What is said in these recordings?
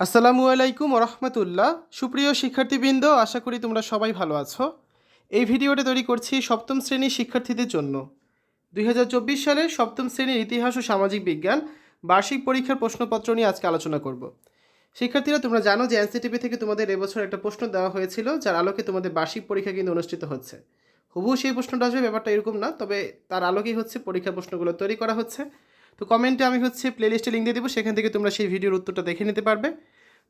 আসসালামু আলাইকুম রহমতুল্লাহ। সুপ্রিয় শিক্ষার্থীবৃন্দ, আশা করি তোমরা সবাই ভালো আছো। এই ভিডিওটা তৈরি করছি সপ্তম শ্রেণির শিক্ষার্থীদের জন্য। দুই সালের সপ্তম শ্রেণির ইতিহাস ও সামাজিক বিজ্ঞান বার্ষিক পরীক্ষার প্রশ্নপত্র নিয়ে আজকে আলোচনা করব। শিক্ষার্থীরা, তোমরা জানো যে এনসিটিভি থেকে তোমাদের এবছর একটা প্রশ্ন দেওয়া হয়েছিল, যার আলোকে তোমাদের বার্ষিক পরীক্ষা কিন্তু অনুষ্ঠিত হচ্ছে। হুবহু সেই প্রশ্নটা আসবে, ব্যাপারটা এরকম না, তবে তার আলোকেই হচ্ছে পরীক্ষার প্রশ্নগুলো তৈরি করা হচ্ছে। তো কমেন্টে আমি হচ্ছে প্লেলিস্টে লিঙ্ক দিয়ে দেবো, সেখান থেকে তোমরা সেই ভিডিওর উত্তরটা দেখে নিতে পারবে।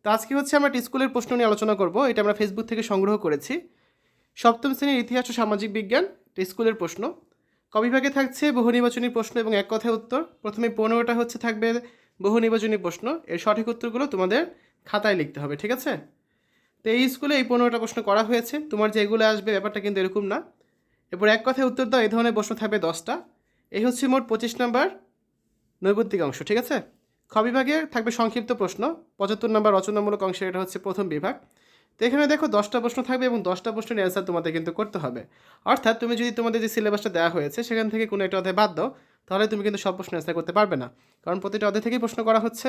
তো আজকে হচ্ছে আমরা স্কুলের প্রশ্ন নিয়ে আলোচনা করব, এটা আমরা ফেসবুক থেকে সংগ্রহ করেছি। সপ্তম শ্রেণির ইতিহাস ও সামাজিক বিজ্ঞান স্কুলের প্রশ্ন। কবিভাগে থাকছে বহু নির্বাচনী প্রশ্ন এবং এক কথায় উত্তর। প্রথমে পনেরোটা হচ্ছে থাকবে বহু নির্বাচনী প্রশ্ন, এর সঠিক উত্তরগুলো তোমাদের খাতায় লিখতে হবে, ঠিক আছে? তো এই স্কুলে এই পনেরোটা প্রশ্ন করা হয়েছে, তোমার যেগুলো আসবে ব্যাপারটা কিন্তু এরকম না। এরপর এক কথায় উত্তর দাও এই ধরনের প্রশ্ন থাকবে দশটা। এই হচ্ছে মোট পঁচিশ নাম্বার নৈবত্তিক অংশ, ঠিক আছে? খ বিভাগে থাকবে সংক্ষিপ্ত প্রশ্ন। পঁচাত্তর নম্বর রচনামূলক অংশের এটা হচ্ছে প্রথম বিভাগ। তো এখানে দেখো দশটা প্রশ্ন থাকবে এবং দশটা প্রশ্নের অ্যান্সার তোমাদের কিন্তু করতে হবে। অর্থাৎ তুমি যদি তোমাদের যে সিলেবাসটা দেওয়া হয়েছে, সেখান থেকে কোনো একটা অধ্যায় বাদ দাও, তাহলে তুমি কিন্তু সব প্রশ্ন অ্যান্সার করতে পারবে না। কারণ প্রতিটা অধ্যায় থেকেই প্রশ্ন করা হচ্ছে।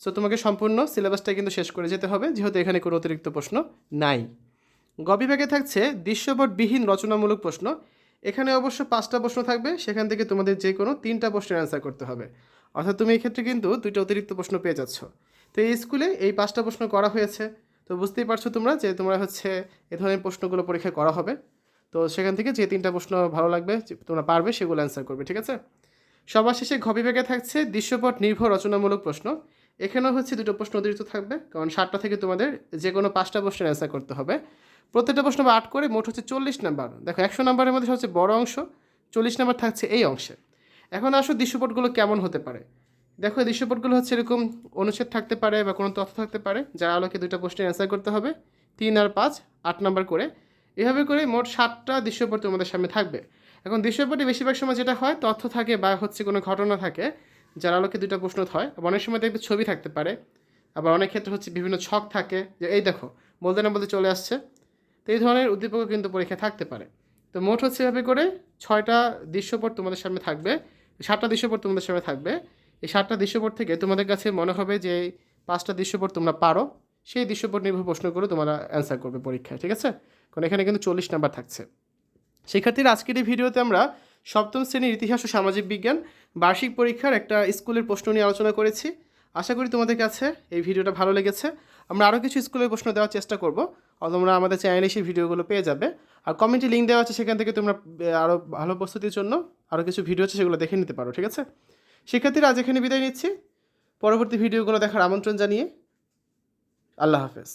সো তোমাকে সম্পূর্ণ সিলেবাসটা কিন্তু শেষ করে যেতে হবে, যেহেতু এখানে কোনো অতিরিক্ত প্রশ্ন নাই। গ বিভাগে থাকছে দৃশ্যপটবিহীন রচনামূলক প্রশ্ন। এখানে অবশ্য পাঁচটা প্রশ্ন থাকবে, সেখান থেকে তোমাদের যে কোনো তিনটা প্রশ্নের অ্যান্সার করতে হবে। অর্থাৎ তুমি এক্ষেত্রে কিন্তু দুইটা অতিরিক্ত প্রশ্ন পেয়ে যাচ্ছ। তো এই স্কুলে এই পাঁচটা প্রশ্ন করা হয়েছে। তো বুঝতেই পারছ তোমরা যে তোমরা হচ্ছে এ ধরনের প্রশ্নগুলো পরীক্ষায় করা হবে। তো সেখান থেকে যে তিনটা প্রশ্ন ভালো লাগবে তোমরা পারবে সেগুলো অ্যান্সার করবে, ঠিক আছে? সবার শেষে ঘ বিভাগে থাকছে দৃশ্যপট নির্ভর রচনামূলক প্রশ্ন। এখানেও হচ্ছে দুটো প্রশ্ন অতিরিক্ত থাকবে, কারণ সাতটা থেকে তোমাদের যে কোনো পাঁচটা প্রশ্নের অ্যান্সার করতে হবে। প্রত্যেকটা প্রশ্ন বা আট করে মোট হচ্ছে চল্লিশ নাম্বার। দেখো একশো নাম্বারের মধ্যে সবচেয়ে বড় অংশ, চল্লিশ নাম্বার থাকছে এই অংশে। এখন আসো দৃশ্যপটগুলো কেমন হতে পারে। দেখো এই দৃশ্যপটগুলো হচ্ছে এরকম অনুচ্ছেদ থাকতে পারে বা কোনো তথ্য থাকতে পারে, যার আলোকে দুইটা প্রশ্নের অ্যান্সার করতে হবে, তিন আর পাঁচ, আট নাম্বার করে। এভাবে করে মোট সাতটা দৃশ্যপট তোমাদের সামনে থাকবে। এখন দৃশ্যপটে বেশিরভাগ সময় যেটা হয়, তথ্য থাকে বা হচ্ছে কোনো ঘটনা থাকে, যার আলোকে দুইটা প্রশ্ন হয়। অনেক সময় দেখবে ছবি থাকতে পারে, আবার অনেক ক্ষেত্রে হচ্ছে বিভিন্ন ছক থাকে। যে এই দেখো, বলতে না বলতে চলে আসছে। তো এই ধরনের উদ্দীপকও কিন্তু পরীক্ষা থাকতে পারে। তো মোট হচ্ছে এভাবে করে ছয়টা দৃশ্যপট তোমাদের সামনে থাকবে, সাতটা দৃশ্যপট তোমাদের সামনে থাকবে। এই সাতটা দৃশ্যপট থেকে তোমাদের কাছে মনে হবে যে পাঁচটা দৃশ্যপট তোমরা পারো, সেই দৃশ্যপট নির্ভর প্রশ্নগুলো তোমরা অ্যান্সার করবে পরীক্ষায়, ঠিক আছে? কারণ এখানে কিন্তু চল্লিশ নাম্বার থাকছে। শিক্ষার্থীরা, আজকের এই ভিডিওতে আমরা সপ্তম শ্রেণির ইতিহাস ও সামাজিক বিজ্ঞান বার্ষিক পরীক্ষার একটা স্কুলের প্রশ্ন নিয়ে আলোচনা করেছি। আশা করি তোমাদের কাছে এই ভিডিওটা ভালো লেগেছে। আমরা আরও কিছু স্কুলের প্রশ্ন দেওয়ার চেষ্টা করব। তোমরা আমাদের চ্যানেলে সেই ভিডিওগুলো পেয়ে যাবে। আর কমেন্টে লিঙ্ক দেওয়া আছে, সেখান থেকে তোমরা আরও ভালো প্রস্তুতির জন্য আরও কিছু ভিডিও আছে, সেগুলো দেখে নিতে পারো, ঠিক আছে? শিক্ষার্থীরা আজ এখানে বিদায় নিচ্ছি। পরবর্তী ভিডিওগুলো দেখার আমন্ত্রণ জানিয়ে আল্লাহ হাফেজ।